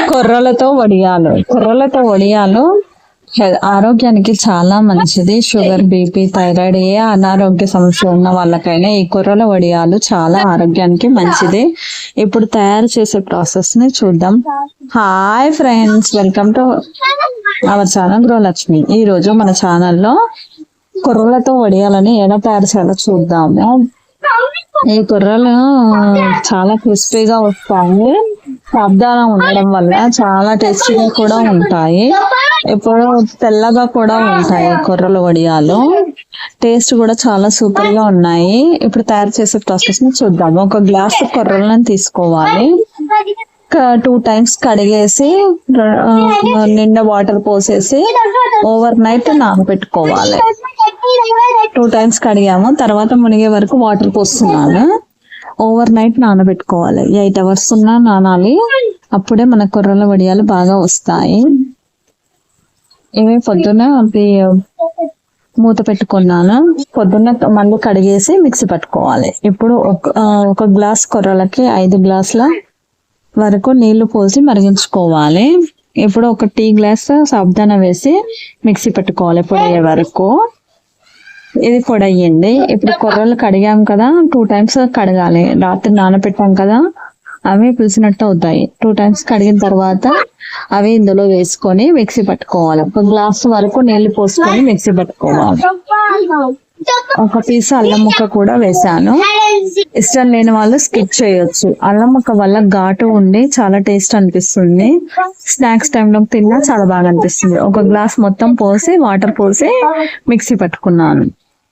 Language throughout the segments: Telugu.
కొర్రలతో వడియాలు. కొర్రలతో వడియాలు ఆరోగ్యానికి చాలా మంచిది. షుగర్ బీపీ థైరాయిడ్ ఏ అనారోగ్య సమస్య ఉన్న వాళ్ళకైనా ఈ కొర్రల వడియాలు చాలా ఆరోగ్యానికి మంచిది. ఇప్పుడు తయారు చేసే ప్రాసెస్ని చూద్దాం. Hi friends welcome to our channel Gruhalakshmi ఈ రోజు మన ఛానల్లో కొర్రలతో వడియాలని ఎలా తయారు చేయాలో చూద్దాము. ఈ కుర్రలు చాలా క్రిస్పీగా వస్తాయి. సాబ్దానం ఉండడం వల్ల చాలా టేస్టీగా కూడా ఉంటాయి. ఇప్పుడు తెల్లగా కూడా ఉంటాయి కొర్రల వడియాలు. టేస్ట్ కూడా చాలా సూపర్గా ఉన్నాయి. ఇప్పుడు తయారు చేసే ప్రాసెస్ని చూద్దాం ఒక గ్లాస్ కొర్రలను తీసుకోవాలి. టూ టైమ్స్ కడిగేసి నిండా వాటర్ పోసేసి ఓవర్ నైట్ నానబెట్టుకోవాలి. టూ టైమ్స్ కడిగాము. తర్వాత మునిగే వరకు వాటర్ పోస్తున్నాను. ఓవర్ నైట్ నానబెట్టుకోవాలి. ఎయిట్ అవర్స్ ఉన్నా నానాలి. అప్పుడే మన కొర్రల వడియాలు బాగా వస్తాయి. ఇవి పొద్దున మూత పెట్టుకున్నాను? పొద్దున్న మళ్ళీ కడిగేసి మిక్సీ పట్టుకోవాలి. ఇప్పుడు ఒక ఒక గ్లాస్ కొర్రలకి ఐదు గ్లాసుల వరకు నీళ్ళు పోసి మరిగించుకోవాలి. ఇప్పుడు ఒక టీ గ్లాస్ సాబ్దాన వేసి మిక్సీ పెట్టుకోవాలి పొడయ్యే వరకు. ఇది పొడయ్యింది ఇప్పుడు కొర్రలు కడిగాం కదా టూ టైమ్స్ కడగాలి. రాత్రి నానబెట్టాం కదా అవి పిలిచినట్టు అవుతాయి. టూ టైమ్స్ కడిగిన తర్వాత అవి ఇందులో వేసుకొని మిక్సీ పట్టుకోవాలి. ఒక గ్లాస్ వరకు నీళ్ళు పోసుకొని మిక్సీ పట్టుకోవాలి. ఒక పీస్ అల్లం ముక్క కూడా వేసాను. ఇష్టం లేని వాళ్ళు స్కిప్ చేయొచ్చు. అల్లం ముక్క వల్ల ఘాటు ఉండి చాలా టేస్ట్ అనిపిస్తుంది. స్నాక్స్ టైంలో తిన్నా చాలా బాగా అనిపిస్తుంది. ఒక గ్లాస్ మొత్తం పోసి వాటర్ పోసి మిక్సీ పట్టుకున్నాను.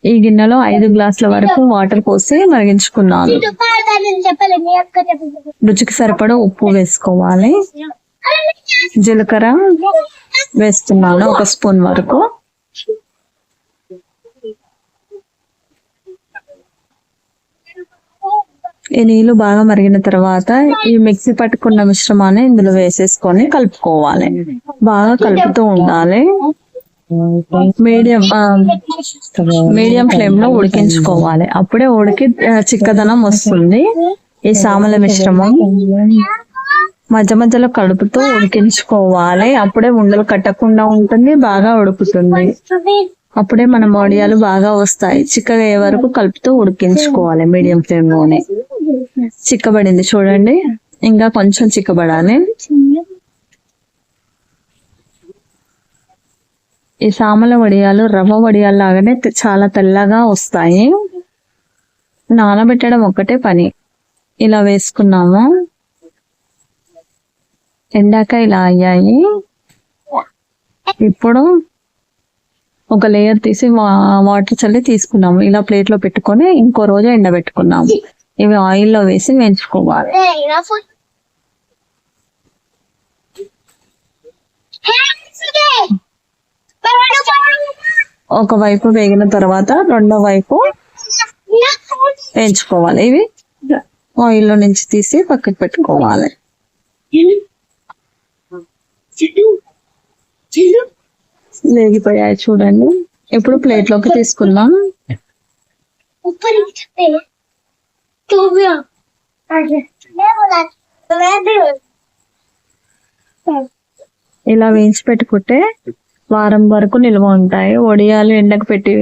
ఈ గిన్నెలో ఐదు గ్లాసుల వరకు వాటర్ పోసి మరిగించుకున్నాను. రుచికి సరిపడా ఉప్పు వేసుకోవాలి. జీలకర్ర వేస్తున్నాను ఒక స్పూన్ వరకు. ఈ నీళ్ళు బాగా మరిగిన తర్వాత ఈ మిక్సీ పట్టుకున్న మిశ్రమాన్ని ఇందులో వేసేసుకొని కలుపుకోవాలి. బాగా కలుపుతూ ఉండాలి. మీడియం మీడియం ఫ్లేమ్లో ఉడికించుకోవాలి. అప్పుడే ఉడికి చిక్కదనం వస్తుంది. ఈ సామల మిశ్రమం మధ్య మధ్యలో కలుపుతూ ఉడికించుకోవాలి. అప్పుడే ఉండలు కట్టకుండా ఉంటుంది బాగా ఉడుకుతుంది. అప్పుడే మన వడియాలు బాగా వస్తాయి. చిక్కగా అయ్యే వరకు కలుపుతూ ఉడికించుకోవాలి మీడియం ఫ్లేమ్లోనే. చిక్కబడింది చూడండి. ఇంకా కొంచెం చిక్కబడాలి. ఈ సామల వడియాలు రవ్వ వడియాలు లాగానే చాలా తెల్లగా వస్తాయి. నానబెట్టడం ఒక్కటే పని. ఇలా వేసుకున్నాము. ఎండాక ఇలా అయ్యాయి. ఇప్పుడు ఒక లేయర్ తీసి వాటర్ చల్లి తీసుకున్నాము. ఇలా ప్లేట్లో పెట్టుకొని ఇంకో రోజు ఎండబెట్టుకున్నాము. ఇవి ఆయిల్లో వేసి వేయించుకోవాలి. ఒక వైపు వేగిన తర్వాత రెండో వైపు వేయించుకోవాలి ఇవి ఆయిల్లో నుంచి తీసి పక్కకు పెట్టుకోవాలి. లేగిపోయాయి చూడండి. ఇప్పుడు ప్లేట్లోకి తీసుకుందాం? ఇలా వేయించి పెట్టుకుంటే వారం వరకు నిల్వ ఉంటాయి. వడియాలు ఎండకు పెట్టి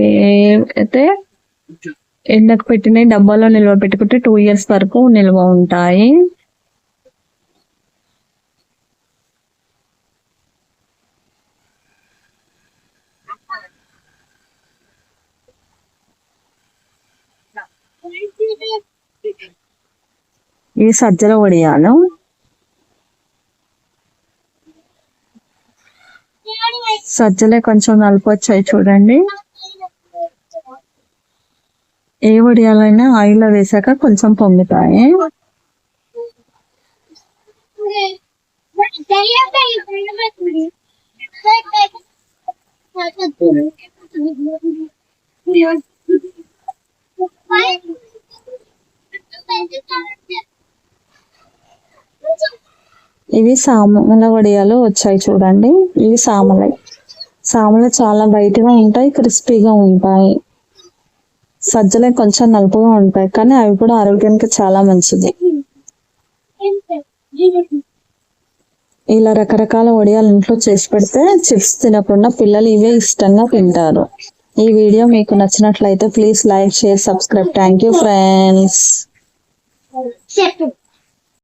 అయితే ఎండకు పెట్టిన డబ్బాలో నిల్వ పెట్టుకుంటే టూ ఇయర్స్ వరకు నిల్వ ఉంటాయి. ఈ సజ్జల వడియాలు సజ్జలే కొంచెం నలుపు వచ్చాయి చూడండి. ఏ వడియాలైనా ఆయిల్లో వేశాక వేసాక కొంచెం పొంగుతాయి. ఇవి సామల వడియాలు వచ్చాయి చూడండి. ఇవి సామలై. సామలు చాలా బయటగా ఉంటాయి క్రిస్పీగా ఉంటాయి. సజ్జలే కొంచెం నలుపుగా ఉంటాయి కానీ అవి కూడా ఆరోగ్యానికి చాలా మంచిది. ఇలా రకరకాల వడియాలు ఇంట్లో చేసి పెడితే చిప్స్ తినకుండా పిల్లలు ఇవే ఇష్టంగా తింటారు. ఈ వీడియో మీకు నచ్చినట్లయితే please like share subscribe. Thank you friends.